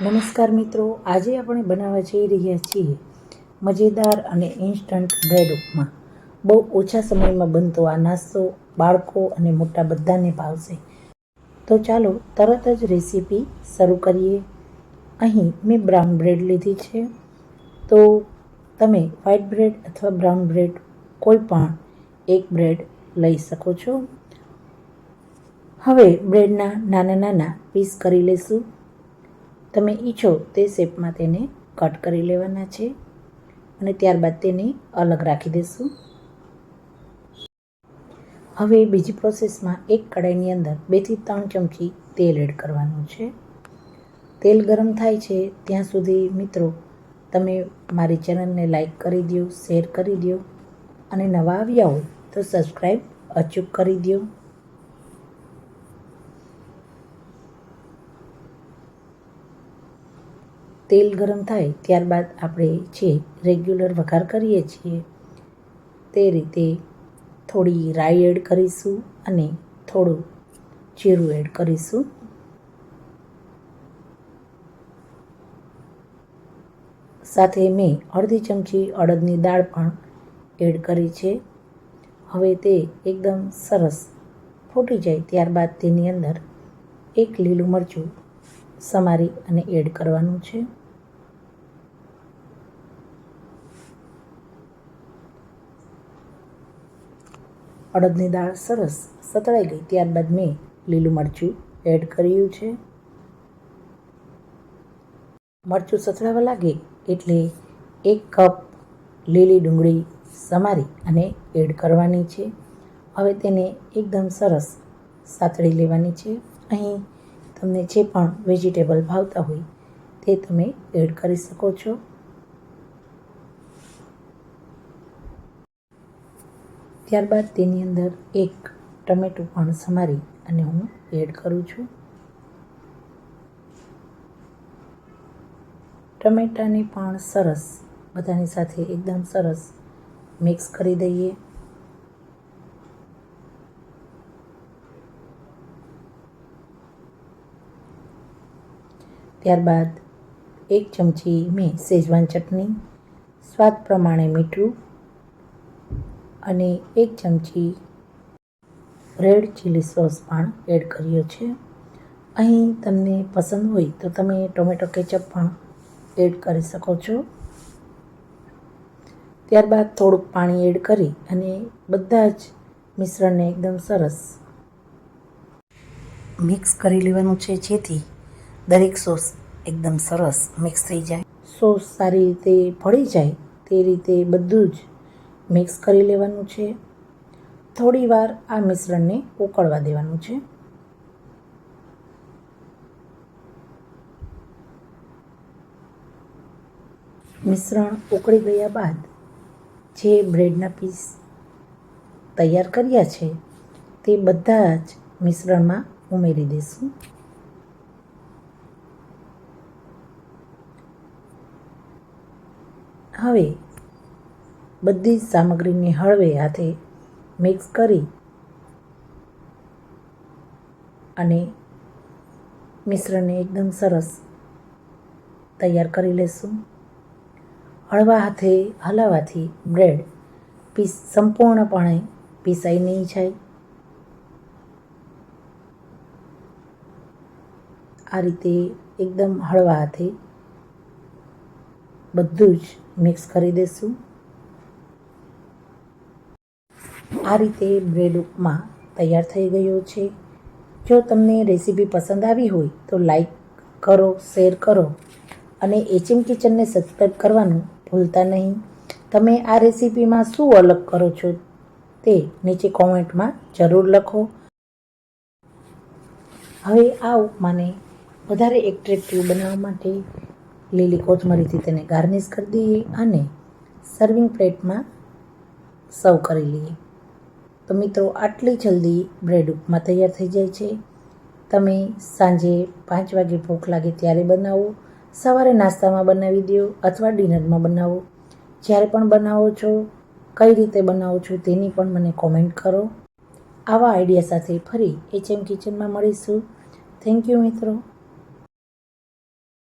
નમસ્કાર મિત્રો, આજે આપણે બનાવવા જઈ રહ્યા છીએ મજેદાર અને ઇન્સ્ટન્ટ બ્રેડ ઉપમા. બહુ ઓછા સમયમાં બનતો આ નાસ્તો બાળકો અને મોટા બધાને ભાવશે. તો ચાલો તરત જ રેસીપી શરૂ કરીએ. અહીં મેં બ્રાઉન બ્રેડ લીધી છે. તો તમે વ્હાઇટ બ્રેડ અથવા બ્રાઉન બ્રેડ કોઈ પણ એક બ્રેડ લઈ શકો છો. હવે બ્રેડના નાના નાના પીસ કરી લઈશું તમે ઈચ્છો તે શેપમાં તેને કટ કરી લેવાના છે અને ત્યારબાદ તેને અલગ રાખી દઈશું હવે બીજી પ્રોસેસમાં એક કડાઈની અંદર બેથી ત્રણ ચમચી તેલ એડ કરવાનું છે. તેલ ગરમ થાય છે ત્યાં સુધી મિત્રો તમે મારી ચેનલને લાઈક કરી દો શેર કરી દો અને નવા આવ્યા હોય તો સબસ્ક્રાઈબ અચૂક કરી દો તેલ ગરમ થાય ત્યારબાદ આપણે જે રેગ્યુલર વઘાર કરીએ છીએ, તે રીતે થોડી રાઈ એડ કરીશું અને થોડું જીરું એડ કરીશું. સાથે મેં અડધી ચમચી અડદની દાળ પણ એડ કરી છે. હવે તે એકદમ સરસ ફૂટી જાય ત્યારબાદ તેની અંદર એક લીલું મરચું સમારી અને એડ કરવાનું છે. અડદની દાળ સરસ સતળાઈ ગઈ. ત્યારબાદ મેં લીલું મરચું એડ કર્યું છે. મરચું સતળાવા લાગે એટલે એક કપ લીલી ડુંગળી સમારી અને એડ કરવાની છે. હવે તેને એકદમ સરસ સાતળી લેવાની છે. અહીં તમને જે પણ વેજીટેબલ ભાવતા હોય તે તમે એડ કરી શકો છો. ત્યારબાદ તેની અંદર એક ટમેટું પણ સમારી અને હું એડ કરું છું. ટમેટાને પણ સરસ, બધાની સાથે એકદમ સરસ મિક્સ કરી દઈએ. ત્યારબાદ એક ચમચી મેં શેજવાન ચટણી, સ્વાદ પ્રમાણે મીઠું અને એક ચમચી રેડ ચીલી સોસ પણ એડ કર્યો છે. અહીં તમને પસંદ હોય તો તમે ટોમેટો કેચઅપ પણ એડ કરી શકો છો. ત્યારબાદ થોડુંક પાણી એડ કરી અને બધા જ મિશ્રણને એકદમ સરસ મિક્સ કરી લેવાનું છે જેથી દરેક સોસ એકદમ સરસ મિક્સ થઈ જાય. સોસ સારી રીતે ભળી જાય તે રીતે બધું જ મિક્સ કરી લેવાનું છે. થોડી વાર આ મિશ્રણને ઉકળવા દેવાનું છે. મિશ્રણ ઉકળી ગયા બાદ જે બ્રેડના પીસ તૈયાર કર્યા છે, તે બધા જ મિશ્રણમાં ઉમેરી દઈશું હવે બધી જ સામગ્રીને હળવે હાથે મિક્સ કરી અને મિશ્રણને એકદમ સરસ તૈયાર કરી લેશું. હળવા હાથે હલાવવાથી બ્રેડ પીસ સંપૂર્ણપણે પીસાઈ નહીં જાય. આ રીતે એકદમ હળવા હાથે બધું જ મિક્સ કરી દઈશું આ રીતે બ્રેડ ઉપમા તૈયાર થઈ ગયો છે. જો તમને રેસીપી પસંદ આવી હોય તો લાઈક કરો, શેર કરો અને એચએમ કિચનને સબસ્ક્રાઈબ કરવાનું ભૂલતા નહીં. તમે આ રેસીપીમાં શું અલગ કરો છો તે નીચે કોમેન્ટમાં જરૂર લખો. હવે આ ઉપમાને વધારે એટ્રેક્ટિવ બનાવવા માટે લીલી કોથમરીથી તેને ગાર્નિશ કરી દઈએ અને સર્વિંગ પ્લેટમાં સર્વ કરી લઈએ. તો મિત્રો, આટલી જલ્દી બ્રેડ ઉપમા તૈયાર થઈ જાય છે. તમે સાંજે પાંચ વાગે ભૂખ લાગે ત્યારે બનાવો. સવારે નાસ્તામાં બનાવી દો અથવા ડિનરમાં બનાવો. જ્યારે પણ બનાવો છો, કઈ રીતે બનાવો છો તેની પણ મને કોમેન્ટ કરો. આવા આઈડિયા સાથે ફરી એચએમ કિચનમાં મળીશું. થેન્ક યુ મિત્રો.